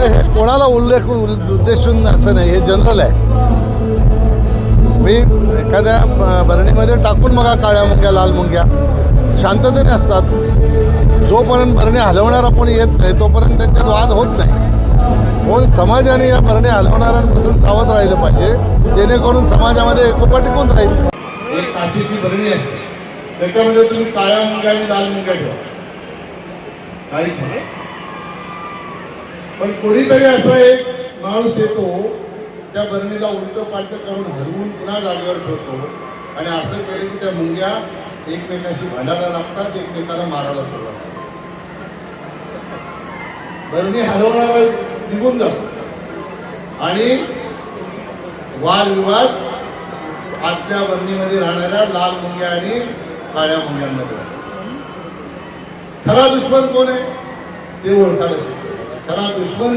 नाही, हे कोणाला उल्लेख उद्देशून असं नाही हे जनरल आहे. मी एखाद्या बरणीमध्ये भरणीमध्ये टाकून बघा काळ्या मुंग्या लाल मुंग्या. शांततेने असतात. जोपर्यंत भरणी हलवणारा कोणी येत नाही तोपर्यंत त्यांच्यात वाद होत नाही. कोण समाजाने या भरणी हलवणाऱ्यांपासून सावध राहिलं पाहिजे जेणेकरून समाजामध्ये एकोपा टिकून राहील. एक काचेची बरणी असते. त्याच्यामध्ये तुम्ही काळ्या मुंग्या आणि लाल मुंग्या ठेवा. काहीच नाही. पण कोणीतरी असा एक माणूस येतो त्या बरणीला उलट पालट करून हरवून पुन्हा जागेवर ठेवतो. आणि असं केलं की त्या मुंग्या एकमेकाशी भांडायला लागतात एकमेकाला मारायला सुरुवात बरणी हलवणारा निघून जातो. आणि वादविवाद आतल्या बरणीमध्ये राहणाऱ्या लाल मुंग्या आणि काळ्या मुंग्यांमध्ये खरा दुश्मन कोण आहे? ते ओळखायला शिकतो. खरा दुश्मन